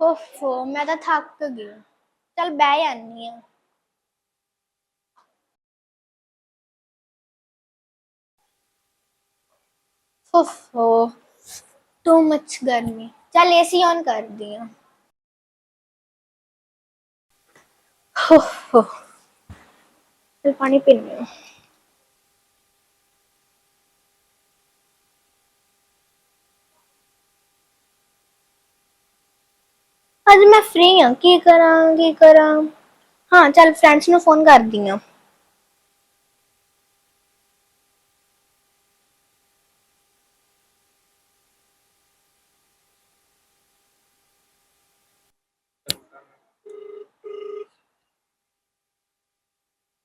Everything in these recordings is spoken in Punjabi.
ਓਫੋ, ਮੈਂ ਤਾਂ ਥੱਕ ਗਈ। ਚਲ ਬਹਿ ਜਾਂਦੀ ਆ। ਓਫੋ ਟੂ ਮਚ ਗਰਮੀ। ਚਲ ਏਸੀ ਔਨ ਕਰਦੀ ਆ। ਓਫੋ, ਚਲ ਪਾਣੀ ਪੀਣੀ ਆ। ਅੱਜ ਮੈਂ ਫ੍ਰੀ ਹਾਂ ਕੀ ਕਰਾਂ ਕੀ ਕਰਾਂ? ਹਾਂ ਚੱਲ ਫਰੈਂਡਸ ਨੂੰ ਫੋਨ ਕਰਦੀ ਹਾਂ।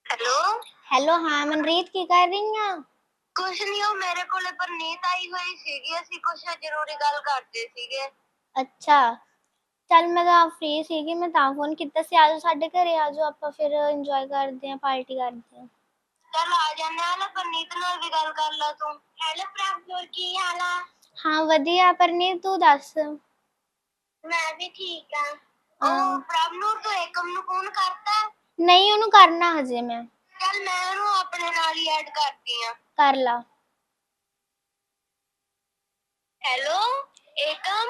ਹੈਲੋ? ਹੈਲੋ ਹਾਂ ਮਨਰੀਤ ਕੀ ਕਰ ਰਹੀ ਆ? ਕੁਛ ਨਹੀਂ ਉਹ ਮੇਰੇ ਕੋਲੇ ਪਰਨੀਤ ਆਈ ਹੋਈ ਸੀਗੀ। ਅਸੀਂ ਕੁਛ ਜ਼ਰੂਰੀ ਗੱਲ ਕਰਦੇ ਸੀਗੇ। ਅੱਛਾ। ਚੱਲ ਮੈਂ ਤਾਂ ਫ੍ਰੀ ਸੀਗੀ ਮੈਂ ਤਾਂ ਫੋਨ ਕੀਤਾ ਸੀ ਆਜੋ ਸਾਡੇ ਘਰੇ ਆਜੋ ਆਪਾਂ ਫਿਰ ਇੰਜੋਏ ਕਰਦੇ ਹਾਂ ਪਾਰਟੀ ਕਰਦੇ ਹਾਂ। ਚੱਲ ਆ ਜਾਂਦੇ ਆ ਨਾ ਪਰਨੀਤ ਨਾਲ ਵੀ ਗੱਲ ਕਰ ਲਾ ਤੂੰ। ਹੈਲੋ ਪ੍ਰਭਨੂਰ ਕੀ ਹਾਲ ਆ? ਹਾਂ ਵਧੀਆ ਪਰਨੀਤ ਤੂੰ ਦੱਸ? ਮੈਂ ਵੀ ਠੀਕ ਆ। ਹਾਂ। ਉਹ ਪ੍ਰਭਨੂਰ ਤੋਂ ਏਕਮ ਨੂੰ ਫੋਨ ਕਰਤਾ? ਨਹੀਂ ਉਹਨੂੰ ਕਰਨਾ ਹਜੇ ਮੈਂ। ਚੱਲ ਮੈਂ ਉਹਨੂੰ ਆਪਣੇ ਨਾਲ ਹੀ ਐਡ ਕਰਦੀ ਆ ਕਰ ਲਾ। Hello Ekam?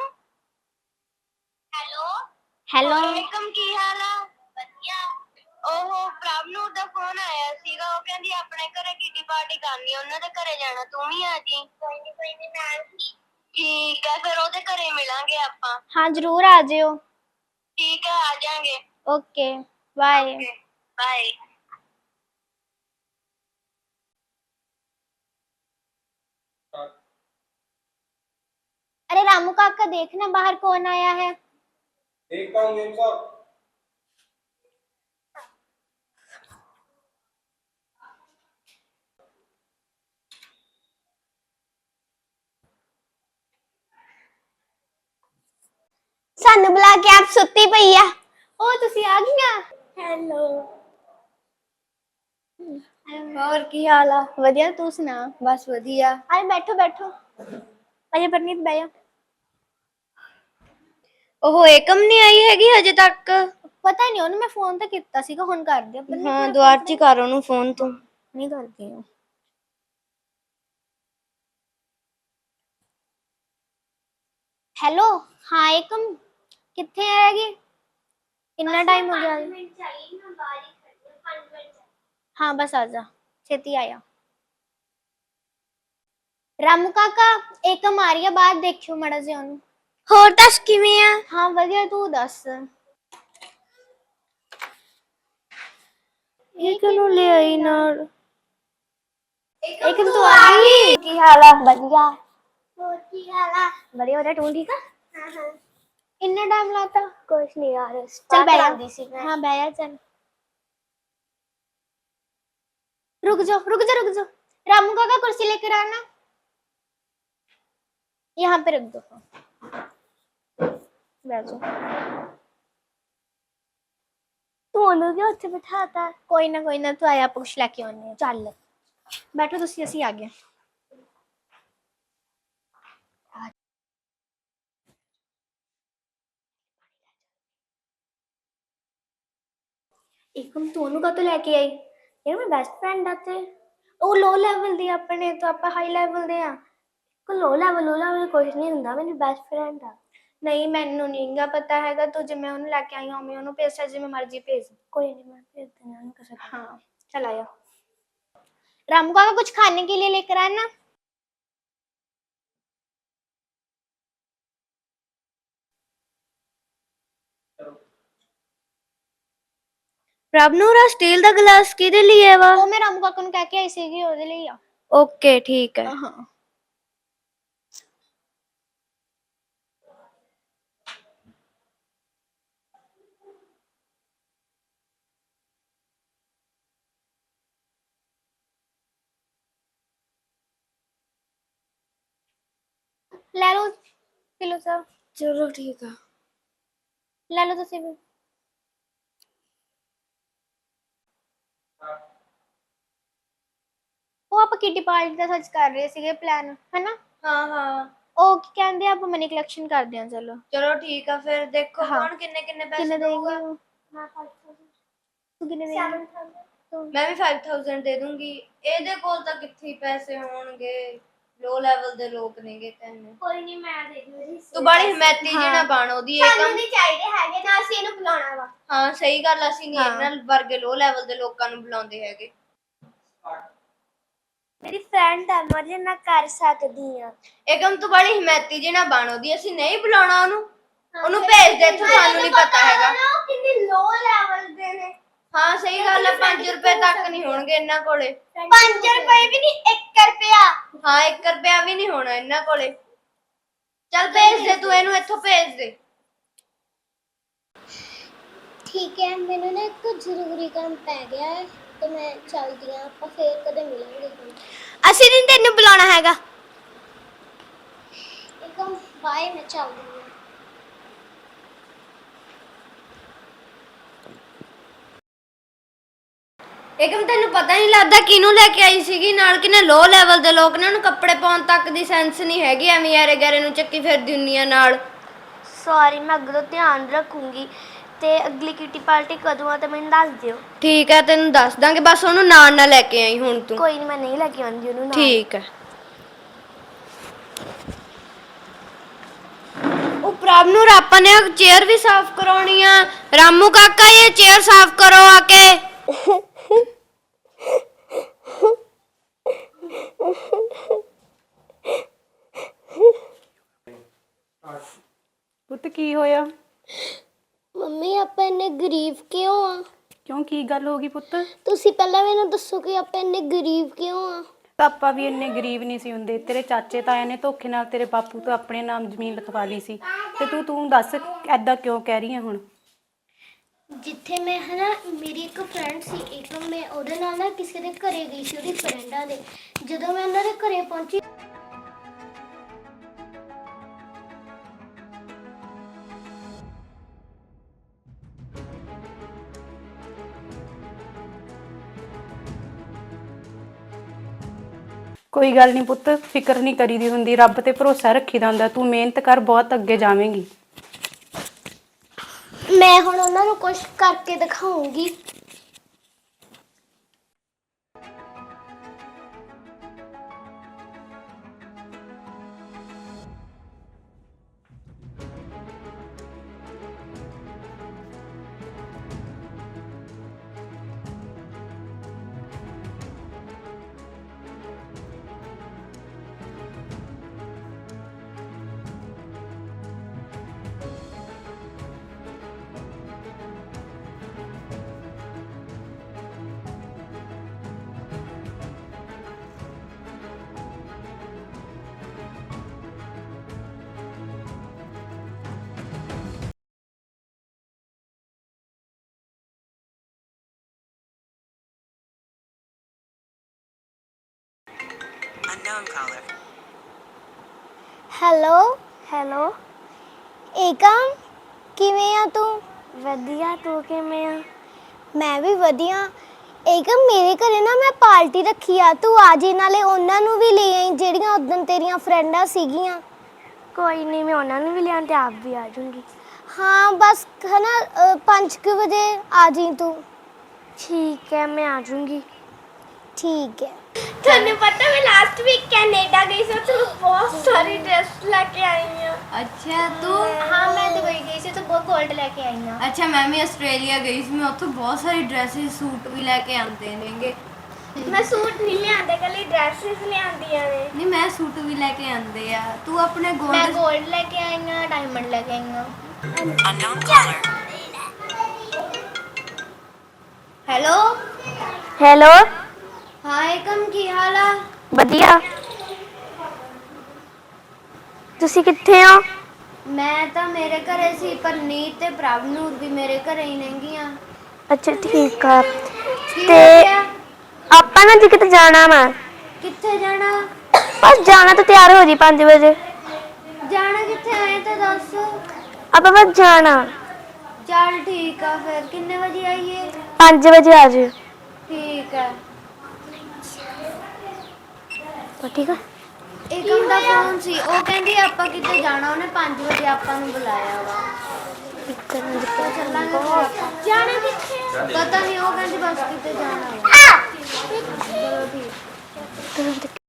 Hello hello Ekam ਕੀ ਹਾਲ ਆ ਵਧੀਆ ਉਹ ਪ੍ਰਭਨੂਰ ਦਾ ਫੋਨ ਆਇਆ ਸੀਗਾ ਉਹ ਕਹਿੰਦੀ ਆਪਣੇ ਘਰੇ ਕਿੱਟੀ ਪਾਰਟੀ ਕਰਨੀ ਆ, ਉਹਨਾਂ ਦੇ ਘਰੇ ਜਾਣਾ ਤੂੰ ਵੀ ਆ ਜੀ ਕੋਈ ਨਹੀਂ ਕੋਈ ਨਹੀਂ ਮੈਂ ਆਉਂਗੀ ਠੀਕ ਆ ਫਿਰ ਉਹਦੇ ਘਰੇ ਮਿਲਾਂਗੇ ਆਪਾਂ ਹਾਂ ਜਰੂਰ ਆ ਜਿਓ ਠੀਕ ਆ ਆ ਜਾਾਂਗੇ ਓਕੇ ਬਾਏ ਬਾਏ अरे रामू काका देखना बाहर कौन आया है देखता हूँ मेम साहब ਸਾਨੂੰ ਬੁਲਾ ਕੇ ਆਪ ਸੁੱਤੀ ਪਈ ਆ ਉਹ ਤੁਸੀਂ ਆ ਗਈਆਂ ਹੈਲੋ ਹੋਰ ਕੀ ਹਾਲ ਆ ਵਧੀਆ ਤੂੰ ਸੁਣਾ ਬਸ ਵਧੀਆ ਆਏ ਬੈਠੋ ਬੈਠੋ ਅਜੇ ਪਰਨੀਤ ਬਹਿ ਜਾ ਉਹ ਏਕਮ ਨਹੀਂ ਆਈ ਹੈਗੀ ਹਜੇ ਤੱਕ। ਪਤਾ ਨਹੀਂ ਉਹਨੂੰ ਮੈਂ ਫੋਨ ਤੇ ਕੀਤਾ ਸੀਗਾ ਹੁਣ ਕਰਦੀ ਆ ਹਾਂ ਦੁਆਰ ਚ ਹੀ ਕਰ ਉਹਨੂੰ ਫੋਨ ਤੂੰ। ਨਹੀਂ ਕਰਦੀ ਹਾਂ ਹੈਲੋ ਹਾਂ ਏਕਮ ਕਿੱਥੇ ਹੈਗੀ? ਕਿੰਨਾ ਟਾਈਮ ਹੋ ਗਿਆ? ਹਾਂ ਬਸ ਆ ਜਾ ਛੇਤੀ ਆਇਆ ਰਾਮੂ ਕਾਕਾ ਏਕਮ ਆ ਰਹੀ ਆ ਬਾਹਰ ਦੇਖਿਓ ਮੜਾ ਜਿਹਾ ਉਹਨੂੰ। ਹੋਰ ਦੱਸ ਕਿਵੇਂ ਆ ਹਾਂ ਵਧੀਆ ਤੂੰ ਦੱਸ ਇੱਕ ਨੂੰ ਲੈ ਆਈ ਨਾਲ ਏਕਮ ਤੂੰ ਆ ਗਈ ਕੀ ਹਾਲ ਆ ਵਧੀਆ ਹੋਰ ਕੀ ਹਾਲ ਆ ਵਧੀਆ ਵਧੀਆ ਤੂੰ ਠੀਕ ਆ ਹਾਂ ਹਾਂ ਇੰਨਾ ਟਾਈਮ ਲਾਤਾ ਕੁਛ ਨਹੀਂ ਯਾਰ चल बैठ ਆਉਂਦੀ ਸੀ जा हाँ बैठ जा चल रुक जाओ रुक जाओ रुक जाओ रामू काका कुर्सी लेकर आना यहाँ पे रख दो ਬਹਿ ਜਾ ਤੂੰ ਉਹਨੂੰ ਕਿਉਂ ਉੱਥੇ ਬਿਠਾਤਾ। ਕੋਈ ਨਾ ਕੋਈ ਨਾ, ਤੂੰ ਆਇਆ ਆਪਾਂ ਲੈ ਕੇ ਆਉਂਦੇ ਚੱਲ। ਬੈਠੋ ਤੁਸੀਂ, ਅਸੀਂ ਆ ਗਏ। ਇੱਕਮ ਤੂੰ ਉਹਨੂੰ ਕਾਹਤੋਂ ਲੈ ਕੇ ਆਈ? ਯਾਰ, ਮੈਂ ਬੈਸਟ ਫਰੈਂਡ ਆ ਤੇ ਉਹ ਲੋ ਲੈਵਲ ਦੀ ਆਪਣੇ ਤੋਂ, ਆਪਾਂ ਹਾਈ ਲੈਵਲ ਦੇ ਆ। ਕੋ ਲੋ ਲੈਵਲ ਲੋ ਲੈਵਲ ਕੁਝ ਨਹੀਂ ਹੁੰਦਾ ਮੇਰੀ ਬੈਸਟ ਫਰੈਂਡ ਆ। ਨਹੀਂ ਮੈਨੂੰ ਨਹੀਂਗਾ ਪਤਾ ਹੈਗਾ ਤੂੰ ਜਿਵੇਂ ਉਹਨੂੰ ਲੈ ਕੇ ਆਈ ਹੋਵੇਂ ਉਹਨੂੰ ਭੇਜ ਜਿਵੇਂ ਮਰਜ਼ੀ ਭੇਜ ਕੋਈ नहीं मैं भेज देना उनको कैसे हाँ चल आया रामू काका कुछ खाने के लिए लेकर आना ਪ੍ਰਭਨੂਰਾ ਸਟੀਲ ਦਾ ਗਲਾਸ ਕਿਹਦੇ ਲਈ ਹੈ ਵਾ ਉਹ ਮੈਂ ਰਾਮੂ ਕਾਕਾ ਨੂੰ ਕਹਿ ਕੇ ਆਈ ਸੀਗੀ ਉਹਦੇ ਲਈ ਆ ਓਕੇ ਠੀਕ ਹੈ ਹਾਂ ਲੈ ਲਓ ਸਾ ਚਲੋ ਠੀਕ ਆ ਲੈ ਲਓ ਤੁਸੀਂ ਵੀ ਉਹ ਆਪਾਂ ਕਿਟੀ ਪਾਰਟੀ ਦਾ ਸੱਚ ਕਰ ਰਹੇ ਸੀਗੇ ਪਲਾਨ ਹੈਨਾ ਹਾਂ ਹਾਂ ਉਹ ਕੀ ਕਹਿੰਦੇ ਆ ਆਪਾਂ ਮਨੀ ਕਲੈਕਸ਼ਨ ਕਰਦੇ ਆ ਚਲੋ ਚਲੋ ਠੀਕ ਆ ਫਿਰ ਦੇਖੋ ਹਾਂ। ਕੌਣ ਕਿੰਨੇ ਕਿੰਨੇ ਪੈਸੇ ਕਿੰਨੇ ਦੇਊਗਾ ਦੇਂਗੇ ਤੂੰ ਕਿੰਨੇ ਦੇਂਗੀ ਮੈਂ ਵੀ 5000 ਦੇ ਦੂੰਗੀ ਇਹਦੇ ਕੋਲ ਤਾਂ ਕਿੱਥੇ ਹੀ ਪੈਸੇ ਹੋਣਗੇ ਲੋ ਲੈਵਲ ਦੇ ਲੋਕ ਨੇਗੇ ਤੈਨੂੰ ਕੋਈ ਨਹੀਂ ਮੈਂ ਦੇ ਦੂੰਗੀ ਤੂੰ ਬੜੀ ਹਿਮਾਇਤੀ ਜਿਹੜਾ ਬਣ ਉਹਦੀ ਇਹ ਸਾਨੂੰ ਕੰਮ ਨਹੀਂ ਚਾਹੀਦੇ ਹੈਗੇ ਨਾ ਅਸੀਂ ਇਹਨੂੰ ਬੁਲਾਉਣਾ ਵਾ। ਹਾਂ ਸਹੀ ਗੱਲ ਆ, ਅਸੀਂ ਨਹੀਂ। ਇਹਨਾਂ ਵਰਗੇ ਲੋ ਲੈਵਲ ਦੇ ਲੋਕਾਂ ਨੂੰ ਬੁਲਾਉਂਦੇ ਹੈਗੇ। ਮੇਰੀ ਫਰੈਂਡ ਆ ਮੈਂ ਉਹਦੇ ਨਾਲ ਕਰ ਸਕਦੀ ਆ। ਏਕਮ ਤੂੰ ਬੜੀ ਹਿਮਾਇਤੀ ਜਿਹੜਾ ਬਣ ਉਹਦੀ ਅਸੀਂ ਨਹੀਂ ਬੁਲਾਉਣਾ ਉਹਨੂੰ। ਉਹਨੂੰ ਭੇਜ ਦੇ ਤੂੰ ਸਾਨੂੰ ਨਹੀਂ ਪਤਾ ਹੈਗਾ। ਉਹ ਕਿੰਨੀ ਲੋ ਲੈਵਲ ਦੇ ਨੇ। ਹਾਂ ਸਹੀ ਗੱਲ ਆ 5 ਰੁਪਏ ਤੱਕ ਨਹੀਂ ਹੋਣਗੇ ਇਹਨਾਂ ਕੋਲੇ। 5 ਰੁਪਏ ਵੀ ਨਹੀਂ 1 ਰੁਪਿਆ ਹਾਂ 1 ਰੁਪਿਆ ਵੀ ਨਹੀਂ ਹੋਣਾ ਇਹਨਾਂ ਕੋਲੇ। ਚੱਲ ਭੇਜ ਦੇ ਤੂੰ ਇਹਨੂੰ ਇੱਥੋਂ ਭੇਜ ਦੇ। ਠੀਕ ਹੈ ਮੈਨੂੰ ਨਾ ਇੱਕ ਜ਼ਰੂਰੀ ਕੰਮ ਪੈ ਗਿਆ ਹੈ ਤੇ ਮੈਂ ਚੱਲਦੀ ਆ ਆਪਾਂ ਫੇਰ ਕਦੇ ਮਿਲਾਂਗੇ ਅਸੀਂ ਨਹੀਂ ਤੈਨੂੰ ਬੁਲਾਉਣਾ ਹੈਗਾ। ਇੱਕਮ ਬਾਏ ਮੈਂ ਚੱਲਦੀ ਹਾਂ। ਏਕਮ ਤੈਨੂੰ ਪਤਾ ਨਹੀਂ ਲੱਗਦਾ ਕਿਹਨੂੰ ਲੈ ਕੇ ਆਈ ਸੀਗੀ ਨਾਲ ਕਿਨੇ ਲੋ ਲੈਵਲ ਦੇ ਲੋਕ ਨੇ ਉਹਨੂੰ ਕੱਪੜੇ ਪਾਉਣ ਤੱਕ ਦੀ ਸੈਂਸ ਨਹੀਂ ਹੈਗੀ ਐਵੇਂ ਯਾਰੇ ਗਾਰੇ ਨੂੰ ਚੱਕੀ ਫਿਰਦੀ ਹੁੰਨੀਆਂ ਨਾਲ। ਸੌਰੀ ਮੈਂ ਅੱਗੇ ਤੋਂ ਧਿਆਨ ਰੱਖੂੰਗੀ ਤੇ ਅਗਲੀ ਕਿਟੀ ਪਾਰਟੀ ਕਦੋਂ ਆ ਤੇ ਮੈਨੂੰ ਦੱਸ ਦਿਓ। ਠੀਕ ਹੈ ਤੈਨੂੰ ਦੱਸ ਦਾਂਗੇ ਬਸ ਉਹਨੂੰ ਨਾਲ ਨਾ ਲੈ ਕੇ ਆਈ ਹੁਣ ਤੂੰ। ਕੋਈ ਨਹੀਂ ਮੈਂ ਨਹੀਂ ਲੈ ਕੇ ਆਉਂਦੀ ਉਹਨੂੰ ਨਾਲ। ਠੀਕ ਹੈ। ਉਹ ਪ੍ਰਭ ਨੂੰ ਆਪਾਂ ਨੇ ਚੇਅਰ ਵੀ ਸਾਫ਼ ਕਰਾਉਣੀ ਆ। ਰਾਮੂ ਕਾਕਾ ਇਹ ਚੇਅਰ ਸਾਫ਼ ਕਰੋ ਆ ਕੇ। ਪੁੱਤ ਕੀ ਹੋਇਆ? ਮੰਮੀ ਆਪਾਂ ਇੰਨੇ ਗਰੀਬ ਕਿਉਂ ਆ? ਕਿਉਂ ਕੀ ਗੱਲ ਹੋ ਗਈ ਪੁੱਤ? ਤੁਸੀਂ ਪਹਿਲਾਂ ਮੈਨੂੰ ਦੱਸੋ ਕਿ ਆਪਾਂ ਇੰਨੇ ਗਰੀਬ ਕਿਉਂ ਆ? ਪਾਪਾ ਵੀ ਇੰਨੇ ਗਰੀਬ ਨਹੀਂ ਸੀ ਹੁੰਦੇ। ਤੇਰੇ ਚਾਚੇ ਤਾਇਆ ਨੇ ਧੋਖੇ ਨਾਲ ਤੇਰੇ ਬਾਪੂ ਤੋਂ ਆਪਣੇ ਨਾਮ ਜ਼ਮੀਨ ਲਿਖਵਾ ਲਈ ਸੀ। ਤੇ ਤੂੰ ਤੂੰ ਦੱਸ ਐਦਾਂ ਕਿਉਂ ਕਹਿ ਰਹੀ ਹੈ ਹੁਣ? ਜਿੱਥੇ ਮੈਂ ਹਨਾ ਮੇਰੀ ਇੱਕ ਫਰੈਂਡ ਸੀ ਇੱਕ ਮੈਂ ਉਹਦੇ ਨਾਲ ਨਾ ਕਿਸੇ ਦੇ ਘਰੇ ਗਈ ਸੀ ਉਹਦੀ ਫਰੈਂਡਾਂ ਦੇ। ਜਦੋਂ ਮੈਂ ਉਹਨਾਂ ਦੇ ਘਰੇ ਪਹੁੰਚੀ ਕੋਈ ਗੱਲ ਨਹੀਂ ਪੁੱਤ, ਫਿਕਰ ਨਹੀਂ ਕਰੀਦੀ ਹੁੰਦੀ, ਰੱਬ ਤੇ ਭਰੋਸਾ ਰੱਖੀਦਾ ਹੁੰਦਾ, ਤੂੰ ਮਿਹਨਤ ਕਰ, ਬਹੁਤ ਅੱਗੇ ਜਾਵੇਂਗੀ। ਮੈਂ ਹੁਣ ਉਹਨਾਂ ਨੂੰ ਕੁਝ ਕਰਕੇ ਦਿਖਾਉਂਗੀ। Unknown caller. Hello hello Ekam ਕਿਵੇਂ ਆ ਤੂੰ? ਵਧੀਆ ਤੂੰ ਕਿਵੇਂ ਆ? ਮੈਂ ਵੀ ਵਧੀਆ। ਏਕਮ ਮੇਰੇ ਘਰੇ ਨਾ ਮੈਂ ਪਾਰਟੀ ਰੱਖੀ ਆ। ਤੂੰ ਆ ਜੀ ਨਾਲੇ ਉਹਨਾਂ ਨੂੰ ਵੀ ਲੈ ਆਈ ਜਿਹੜੀਆਂ ਉਦੋਂ ਤੇਰੀਆਂ ਫਰੈਂਡਾਂ ਸੀਗੀਆਂ। ਕੋਈ ਨਹੀਂ ਮੈਂ ਉਹਨਾਂ ਨੂੰ ਵੀ ਲਿਆਂ ਤੇ ਆਪ ਵੀ ਆ ਜਾਊਂਗੀ। ਹਾਂ ਬਸ ਹਨਾ 5:00 ਵਜੇ ਆ ਜੀ ਤੂੰ। ਠੀਕ ਹੈ ਮੈਂ ਆ ਜਾਊਂਗੀ। ਠੀਕ ਹੈ। ਤੁਹਾਨੂੰ ਪਤਾ ਮੈਂ ਲਾਸਟ ਵੀਕ ਕੈਨੇਡਾ ਗਈ ਸੀ ਉੱਥੇ ਮੈਂ ਬਹੁਤ ਸਾਰੀ ਡਰੈਸ ਲੈ ਕੇ ਆਈ ਹਾਂ ਅੱਛਾ ਤੂੰ ਹਾਂ ਮੈਂ ਦੁਬਈ ਗਈ ਸੀ ਤੇ ਬਹੁਤ ਗੋਲਡ ਲੈ ਕੇ ਆਈ ਹਾਂ ਅੱਛਾ ਮੈਂ ਵੀ ਆਸਟ੍ਰੇਲੀਆ ਗਈ ਸੀ ਮੈਂ ਉੱਥੋਂ ਬਹੁਤ ਸਾਰੀ ਡਰੈਸਿਸ ਸੂਟ ਵੀ ਲੈ ਕੇ ਆਉਂਦੇ ਨੇਗੇ ਮੈਂ ਸੂਟ ਨਹੀਂ ਲਿਆਂਦੇ ਕੱਲੀ ਡਰੈਸਸ ਲਿਆਂਦੀਆਂ ਨੇ ਨਹੀਂ ਮੈਂ ਸੂਟ ਵੀ ਲੈ ਕੇ ਆਉਂਦੇ ਆ ਤੂੰ ਆਪਣੇ ਮੈਂ ਗੋਲਡ ਗੋਲਡ ਲੈ ਕੇ ਆਈ ਹਾਂ ਡਾਇਮੰਡ ਲੈ ਕੇ ਆਈ ਹਾਂ Unknown caller. ਹੈਲੋ ਹੈਲੋ ਹਾਂ ਏਕਮ ਕੀ ਹਾਲ ਆ? ਵਧੀਆ। ਤੁਸੀਂ ਕਿੱਥੇ ਹੋ? ਮੈਂ ਤਾਂ ਮੇਰੇ ਘਰੇ ਸੀ ਪਰ ਨੀਤ ਤੇ ਪ੍ਰਭਨੂਰ ਵੀ ਮੇਰੇ ਘਰੇ ਹੀ ਨੇਗੀਆਂ। ਅੱਛਾ ਠੀਕ ਆ। ਕੀ ਤੇ- ਗਿਆ ਆਪਾਂ ਨਾ ਜੀ ਕਿਤੇ ਜਾਣਾ ਵਾ। ਕਿੱਥੇ ਜਾਣਾ? ਬਸ ਜਾਣਾ ਤਾਂ ਤਿਆਰ ਹੋ ਜੀ 5 ਵਜੇ। ਜਾਣਾ ਕਿੱਥੇ ਆਏ ਤਾਂ ਦੱਸ। ਆਪਾਂ ਬਸ ਜਾਣਾ। ਚੱਲ ਠੀਕ ਆ ਫਿਰ। ਕਿੰਨੇ ਵਜੇ ਆਈਏ? 5 ਵਜੇ ਆ ਜਿਓ। ਠੀਕ ਆ। ਠੀਕ ਆ? ਏਕਮ ਦਾ ਫੋਨ ਸੀ ਉਹ ਕਹਿੰਦੀ ਆਪਾਂ ਕਿਤੇ ਜਾਣਾ ਉਹਨੇ 5 ਵਜੇ ਆਪਾਂ ਨੂੰ ਬੁਲਾਇਆ ਵਾ। ਚੱਲਾਂਗੇ ਫਿਰ ਆਪਾਂ। ਜਾਣਾ ਕਿੱਥੇ? ਪਤਾ ਨਹੀਂ ਉਹ ਕਹਿੰਦੀ ਬਸ ਕਿਤੇ ਜਾਣਾ ਵਾ। ਚਲੋ ਠੀਕ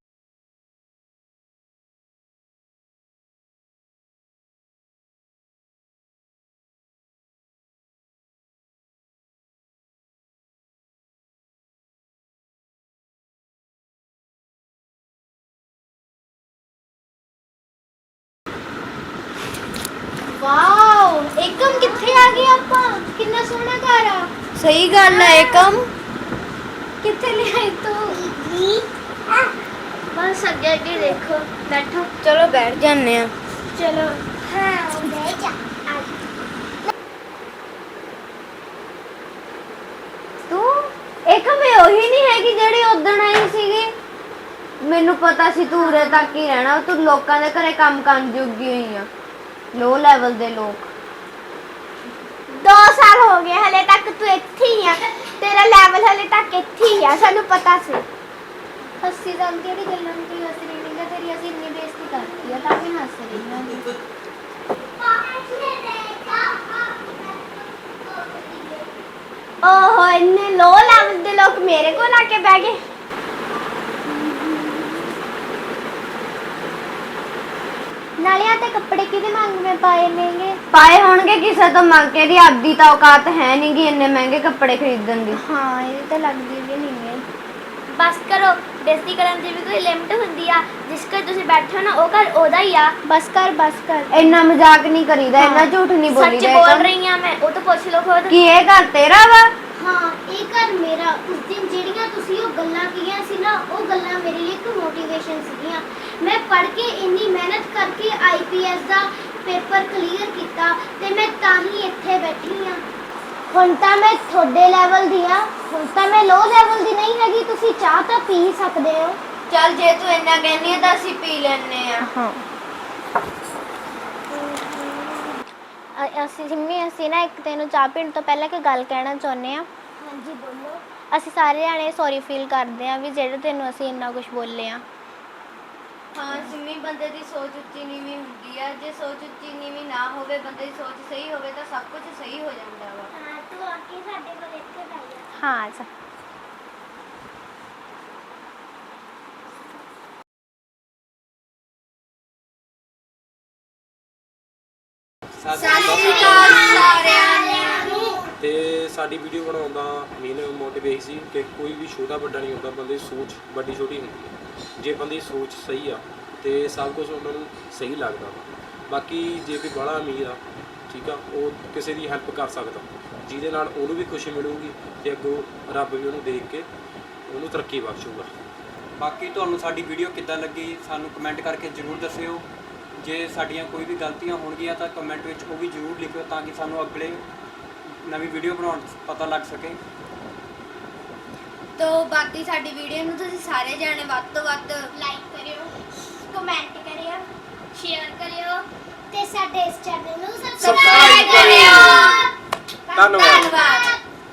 ਏਕਮ ਕਿੱਥੇ ਆ ਗਏ ਆਪਾਂ? ਕਿੰਨਾ ਸੋਹਣਾ ਘਰ ਆ। ਸਹੀ ਗੱਲ ਹੈ ਏਕਮ ਕਿੱਥੇ ਲਿਆਈ ਤੂੰ? ਬਸ ਅੱਗੇ ਅੱਗੇ ਦੇਖੋ ਬੈਠੋ। ਚਲੋ ਬੈਠ ਜਾਂਦੇ ਆ। ਚਲੋ। ਹਾਂ ਬਹਿ ਜਾ ਤੂੰ? ਏਕਮ ਇਹ ਉਹੀ ਨਹੀਂ ਹੈਗੀ ਜਿਹੜੀ ਉਦਣ ਆਈ ਸੀਗੀ। ਮੈਨੂੰ ਪਤਾ ਸੀ ਤੂੰ ਉਰੇ ਤੱਕ ਹੀ ਰਹਿਣਾ ਤੂੰ ਲੋਕਾਂ ਦੇ ਘਰੇ ਕੰਮ ਕਰਨ ਜੋਗੀ ਹੋਈ ਆ। ਲੋ ਲੈਵਲ ਦੇ ਲੋਕ। 2 ਸਾਲ ਹੋ ਗਏ ਹਲੇ ਤੱਕ ਤੂੰ ਇੱਥੇ ਹੀ ਆ। ਤੇਰਾ ਲੈਵਲ ਹਲੇ ਤੱਕ ਇੱਥੇ ਹੀ ਆ ਸਾਨੂੰ ਪਤਾ ਸੀ। ਹੱਸੀ ਜਾਂਦੀ ਹੈ ਗੱਲਾਂ ਨੂੰ ਕੋਈ ਹੱਸ ਰਹੀ ਨਹੀਂ ਤੇਰੀ ਅਸੀਂ ਇੰਨੀ ਬੇਇੱਜ਼ਤੀ ਕਰਤੀ ਆ ਤਾਂ ਵੀ ਹੱਸ ਰਹੀ ਹਾਂ ਓਹੋ ਇੰਨੇ ਲੋ ਲੈਵਲ ਦੇ ਲੋਕ ਮੇਰੇ ਕੋਲ ਆ ਕੇ ਬਹਿ ਗਏ ਨਾਲੇ ਆ ਤੇ ਕੱਪੜੇ ਕਿਹਦੇ ਮੰਗ ਮੈਂ ਪਾਏ ਨੇਗੇ? ਪਾਏ ਹੋਣਗੇ ਕਿਸੇ ਤੋਂ ਮੰਗ ਕੇ ਦੀ ਆਪਦੀ ਤਾਂ ਔਕਾਤ ਹੈ ਨਹੀਂ ਗੀ ਇੰਨੇ ਮਹਿੰਗੇ ਕੱਪੜੇ ਖਰੀਦਣ ਦੀ। ਹਾਂ ਇਹ ਤਾਂ ਲੱਗਦੀ ਵੀ ਨਹੀਂ ਹੈ। ਬਸ ਕਰੋ ਬੇਇੱਜ਼ਤੀ ਕਰਨ ਦੀ ਵੀ ਕੋਈ ਲਿਮਟ ਹੁੰਦੀ ਆ। ਜਿਸ ਘਰ ਤੁਸੀਂ ਬੈਠੇ ਹੋ ਨਾ ਉਹ ਘਰ ਉਹਦਾ ਹੀ ਆ। ਬਸ ਕਰ ਬਸ ਕਰ। ਇੰਨਾ ਮਜ਼ਾਕ ਨਹੀਂ ਕਰੀਦਾ ਇੰਨਾ ਝੂਠ ਨਹੀਂ ਸੱਚ ਬੋਲੀਦਾ ਬੋਲ ਏਕਮ। ਰਹੀ ਆ ਮੈਂ ਉਹ ਤਾਂ ਪੁੱਛ ਲਓ ਖੁਦ। ਕੀ ਇਹ ਘਰ ਤੇਰਾ ਵਾ ਹਾਂ ਇਹ ਘਰ ਮੇਰਾ ਉਸ ਦਿਨ ਤੁਸੀਂ ਉਹ ਗੱਲਾਂ ਕੀਆਂ ਸੀ ਨਾ ਉਹ ਗੱਲਾਂ ਮੇਰੇ ਲਈ ਇੱਕ ਮੋਟੀਵੇਸ਼ਨ ਸੀਗੀਆਂ। ਮੈਂ ਪੜ੍ਹ ਕੇ ਇੰਨੀ ਮਿਹਨਤ ਕਰਕੇ ਆਈਪੀਐਸ ਦਾ ਪੇਪਰ ਕਲੀਅਰ ਕੀਤਾ ਤੇ ਮੈਂ ਤਾਂ ਹੀ ਇੱਥੇ ਬੈਠੀ ਆ। ਹੁਣ ਤਾਂ ਮੈਂ ਤੁਹਾਡੇ ਲੈਵਲ ਦੀ ਆ। ਹੁਣ ਤਾਂ ਮੈਂ ਲੋ ਲੈਵਲ ਦੀ ਨਹੀਂ ਹੈਗੀ ਤੁਸੀਂ ਚਾਹ ਤਾਂ ਪੀ ਸਕਦੇ ਹੋ। ਚੱਲ ਜੇ ਤੂੰ ਇੰਨਾ ਕਹਿੰਦੀ ਆ ਤਾਂ ਅਸੀਂ ਪੀ ਲੈਨੇ ਆ। ਅ- ਅਸੀਂ ਸਿੰਮੀ ਅਸੀਂ ਨਾ ਇੱਕ ਤੈਨੂੰ ਚਾਹ ਪੀਣ ਤੋਂ ਪਹਿਲਾਂ ਇੱਕ ਗੱਲ ਕਹਿਣਾ ਚਾਹੁੰਦੇ ਆ। ਹਾਂਜੀ ਬੋਲੋ। ਅਸੀਂ ਸਾਰੇ ਜਾਣੇ ਸੌਰੀ ਫੀਲ ਕਰਦੇ ਆ ਵੀ ਜਿਹੜੇ ਤੈਨੂੰ ਅਸੀਂ ਇੰਨਾ ਕੁਝ ਬੋਲੇ ਆ ਹਾਂ ਸਿੰਮੀ ਬੰਦੇ ਦੀ ਸੋਚ ਉੱਚੀ ਨੀਵੀਂ ਹੁੰਦੀ ਆ ਜੇ ਸੋਚ ਉੱਚੀ ਨੀਵੀਂ ਨਾ ਹੋਵੇ ਬੰਦੇ ਦੀ ਸੋਚ ਸਹੀ ਹੋਵੇ ਤਾਂ ਸਭ ਕੁਝ ਸਹੀ ਹੋ ਜਾਂਦਾ ਵਾ। ਹਾਂ ਤੂੰ ਆ ਕੇ ਸਾਡੇ ਕੋਲ ਇੱਥੇ ਬੈਠ ਜਾ। ਹਾਂ ਅੱਛਾ ਸਤਿ ਸ਼੍ਰੀ ਅਕਾਲ ਸਾਰਿਆਂ ਤੇ ਸਾਡੀ ਵੀਡੀਓ ਬਣਾਉਣ ਦਾ ਮੇਨ ਮੋਟਿਵ ਇਹ ਸੀ ਕਿ ਕੋਈ ਵੀ ਛੋਟਾ ਵੱਡਾ ਨਹੀਂ ਹੁੰਦਾ, ਬੰਦੇ ਦੀ ਸੋਚ ਵੱਡੀ ਛੋਟੀ ਹੁੰਦੀ ਹੈ। ਜੇ ਬੰਦੇ ਦੀ ਸੋਚ ਸਹੀ ਆ, ਤੇ ਸਭ ਕੁਝ ਉਹਨਾਂ ਨੂੰ ਸਹੀ ਲੱਗਦਾ। ਵਾ। ਬਾਕੀ ਜੇ ਕੋਈ ਬੜਾ ਅਮੀਰ ਆ, ਠੀਕ ਆ, ਉਹ ਕਿਸੇ ਦੀ ਹੈਲਪ ਕਰ ਸਕਦਾ। ਜਿਹਦੇ ਨਾਲ ਉਹਨੂੰ ਵੀ ਖੁਸ਼ੀ ਮਿਲੂਗੀ ਤੇ ਅੱਗੋਂ ਰੱਬ ਵੀ ਉਹਨੂੰ ਦੇਖ ਕੇ ਉਹਨੂੰ ਤਰੱਕੀ ਬਖਸ਼ੂਗਾ। ਬਾਕੀ ਤੁਹਾਨੂੰ ਸਾਡੀ ਵੀਡੀਓ ਕਿੱਦਾਂ ਲੱਗੀ, ਸਾਨੂੰ ਕਮੈਂਟ ਕਰਕੇ ਜਰੂਰ ਦੱਸਿਓ। ਜੇ ਸਾਡੀਆਂ ਕੋਈ ਵੀ ਗਲਤੀਆਂ ਹੋਣਗੀਆਂ ਤਾਂ ਕਮੈਂਟ ਵਿੱਚ ਉਹ ਵੀ ਜਰੂਰ ਲਿਖਿਓ ਤਾਂ ਕਿ ਸਾਨੂੰ ਅਗਲੇ ਨਵੀਂ ਵੀਡੀਓ ਬਣਾਉਣ 'ਚ ਪਤਾ ਲੱਗ ਸਕੇ। ਤੋ ਬਾਕੀ ਸਾਡੀ ਵੀਡੀਓ ਨੂੰ ਤੁਸੀਂ ਸਾਰੇ ਜਾਣੇ ਵੱਧ ਤੋਂ ਵੱਧ ਲਾਈਕ ਕਰਿਓ ਕਮੈਂਟ ਕਰਿਓ ਸ਼ੇਅਰ ਕਰਿਓ ਤੇ ਸਾਡੇ ਇਸ ਚੈਨਲ ਨੂੰ ਸਬਸਕ੍ਰਾਈਬ ਕਰਿਓ। ਧੰਨਵਾਦ।